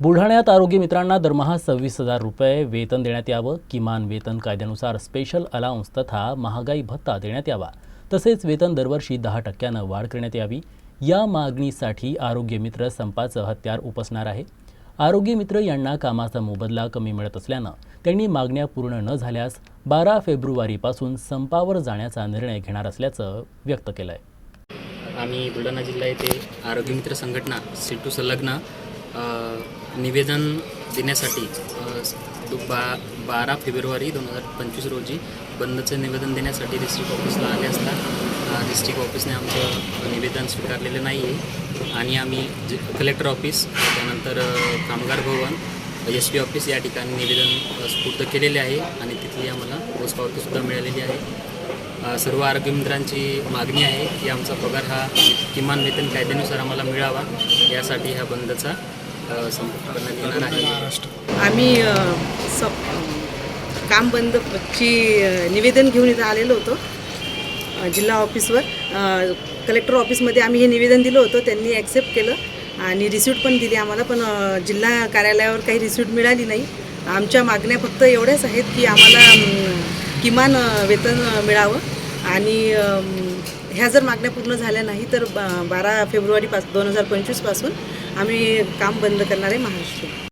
बुलढाण्यात आरोग्य मित्रांना दरमहा सव्वीस हजार रुपये वेतन देण्यात यावं. किमान वेतन कायद्यानुसार स्पेशल अलाउन्स तथा महागाई भत्ता देण्यात यावा. तसेच वेतन दरवर्षी दहा टक्क्यानं वाढ करण्यात यावी. या मागणीसाठी आरोग्य मित्र संपाचं हत्यार उपसणार आहे. आरोग्य मित्र यांना कामाचा मोबदला कमी मिळत असल्यानं त्यांनी मागण्या पूर्ण न झाल्यास बारा फेब्रुवारीपासून संपावर जाण्याचा निर्णय घेणार असल्याचं व्यक्त केलं आहे आम्ही बुलढाणा जिल्हा येथे आरोग्यमित्र संघटना सिटू संलग्न निवेदन देण्यासाठी बा बारा फेब्रुवारी दोन हजार पंचवीस रोजी बंदचं निवेदन देण्यासाठी डिस्ट्रिक्ट ऑफिसला आले असता डिस्ट्रिक्ट ऑफिसने आमचं निवेदन स्वीकारलेलं नाही आहे आणि आम्ही जे कलेक्टर ऑफिस त्यानंतर कामगार भवन एस पी ऑफिस या ठिकाणी निवेदन स्फूर्त केलेले आहे आणि तिथली आम्हाला पोचपावतीसुद्धा मिळालेली आहे. सर्व सर्व आरोग्यमित्रांची मागणी आहे की आमचा पगार हा किमान वेतन कायद्यानुसार आम्हाला मिळावा यासाठी ह्या बंदचा करण्यात येणार आहे. आम्ही स काम बंदची निवेदन घेऊन इथं आलेलो होतो जिल्हा ऑफिसवर. कलेक्टर ऑफिसमध्ये आम्ही हे निवेदन दिलं होतं त्यांनी ॲक्सेप्ट केलं आणि रिसिट पण दिली आम्हाला पण जिल्हा कार्यालयावर काही रिसिट मिळाली नाही. आमच्या मागण्या फक्त एवढ्याच आहेत की आम्हाला किमान वेतन मिळावं. आणि ह्या जर मागण्या पूर्ण झाल्या नाही तर बा बारा फेब्रुवारीपास दोन हजार पंचवीसपासून आम्ही काम बंद करणार आहे महाराष्ट्र.